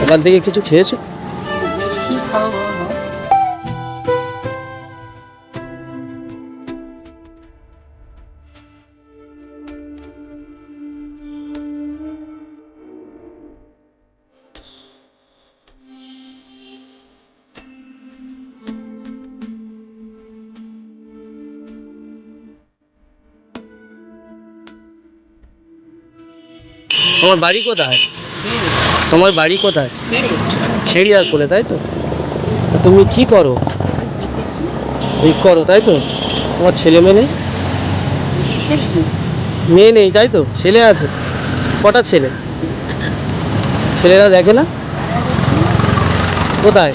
সকাল থেকে কিছু খেয়েছো কি খাব বলো? তোমার বাড়ি কোথায় তোমার বাড়ি কোথায়? খেড়িয়ার করে তাই তো? তুমি কি করো? এই করো, তাই তো? তোমার ছেলে মেয়ে নেই? মেয়ে নেই, তাই তো? ছেলে আছে? কটা ছেলে? ছেলেরা দেখে না? কোথায়?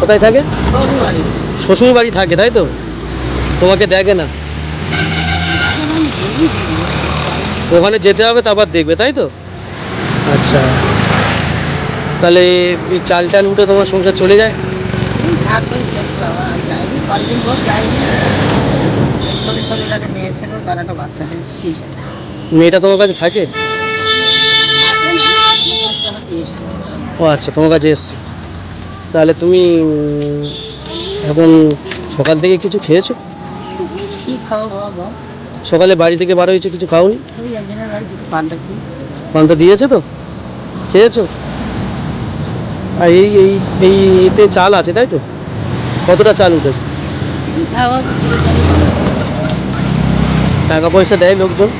কোথায় থাকে? শ্বশুর বাড়ি থাকে, তাই তো? তোমাকে দেখে না? ওখানে যেতে হবে, তারপর দেখবে, তাই তো? আচ্ছা। তাহলে চাল টাল উঠে তোমার সংসার চলে যায়। মেয়েটা তোমার কাছে থাকে? ও আচ্ছা তোমার কাছে এসছে। তাহলে তুমি এখন সকাল থেকে কিছু খেয়েছো? সকালে বাড়ি থেকে বার হয়েছে কিছু খাওনি? পান্তা দিয়েছে তো? খেয়েছো? আর এই এই এই এতে চাল আছে, তাই তো? কতটা চাল উঠেছে? টাকা পয়সা দেয় লোকজন।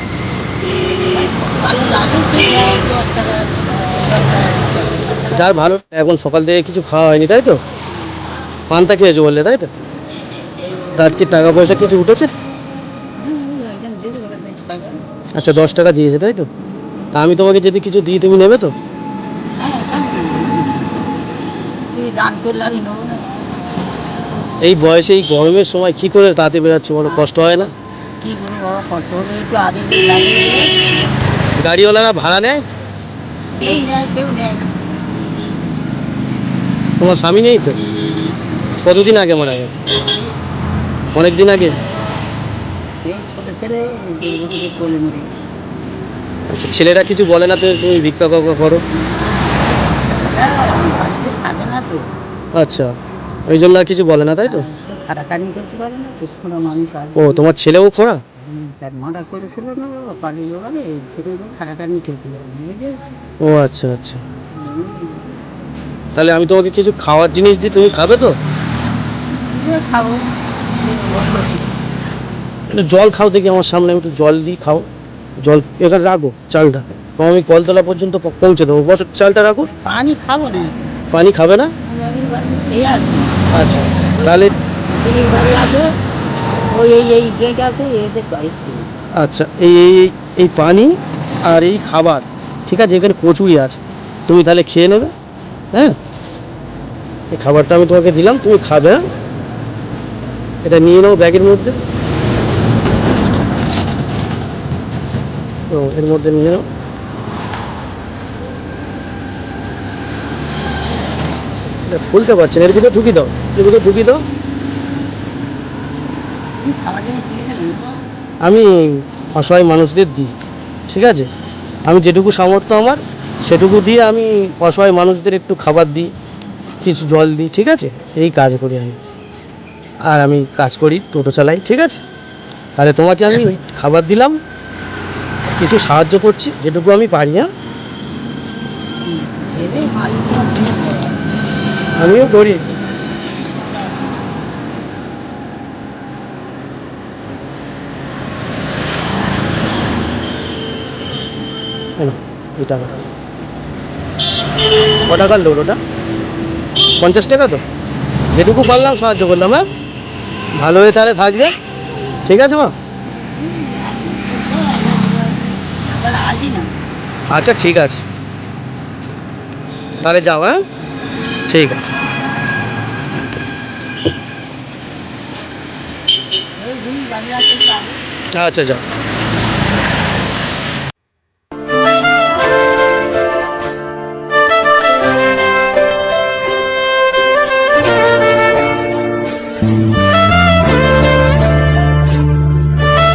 যার ভালো, এখন সকাল থেকে কিছু খাওয়া হয়নি, তাই তো? পান্তা খেয়েছো বললে, তাই তো আজকে টাকা পয়সা কিছু উঠেছে। আচ্ছা দশ টাকা দিয়েছে, তাই তো? তা আমি তোমাকে যদি কিছু দিই তুমি নেবে তো? হ্যাঁ, না? না। এই বয়সে এই গরমের সময় কি করে তাতে বেরোচ্ছে বড় কষ্ট হয় না? কষ্ট দিয়ে লাগিয়ে গাড়িওয়ালারা ভাড়া নেয়? না। তোমার স্বামী নেই তো? কতদিন আগে মারা গেছে? অনেক দিন আগে ছোট ছেলে দুর্গতিতে কোলে মরে গেছে। আচ্ছা ছেলেরা কিছু বলে না তো তুমি ভিক্ষা করো? আচ্ছা ওই জন্য আর কিছু বলে না, তাই তো? ও, তোমার ছেলেও খোঁড়া? ও আচ্ছা আচ্ছা। তাহলে আমি তোমাকে কিছু খাওয়ার জিনিস দিই, তুমি খাবে তো? একটু জল খাও দেখি, আমার সামনে আমি একটু জল দিই, খাও। জল এখানে রাখো চালটা। আমি কলতলা পর্যন্ত পৌঁছে দেবো। বস চালটা রাখো। পানি খাব না। পানি খাবে না? আচ্ছা তাহলে আচ্ছা এই এই এই- এই পানি আর এই খাবার ঠিক আছে? এখানে কচুরি আছে। তুমি তাহলে খেয়ে নেবে হ্যাঁ? এই খাবারটা আমি তোমাকে দিলাম তুমি খাবে হ্যাঁ? এটা নিয়ে নাও ব্যাগের মধ্যে। ও এর মধ্যে নিয়ে খুলতে পারছি না, এর ভিতরে ঢুকি দাও, এর ভিতরে ঢুকি দাও। আমি অসহায় মানুষদের দিই, ঠিক আছে? আমি যেটুকু সামর্থ্য আমার, সেটুকু দিয়ে আমি অসহায় মানুষদের একটু খাবার দিই, কিছু জল দিই, ঠিক আছে? এই কাজ করি আমি। আর আমি কাজ করি, টোটো চালাই, ঠিক আছে? তাহলে তোমাকে আমি খাবার দিলাম কিছু সাহায্য করছি যেটুকু আমি পারি হ্যাঁ? কিনে দেয়। আমিও করি। এই নাও, এই ক টাকার লোড ওটা? পঞ্চাশ টাকা তো? যেটুকু পারলাম সাহায্য করলাম হ্যাঁ? ভালো হয়ে তাহলে থাকবে। ঠিক আছে মা? আবার না। আচ্ছা ঠিক আছে। তাহলে যাও হ্যাঁ? ঠিক আছে। আচ্ছা যাও।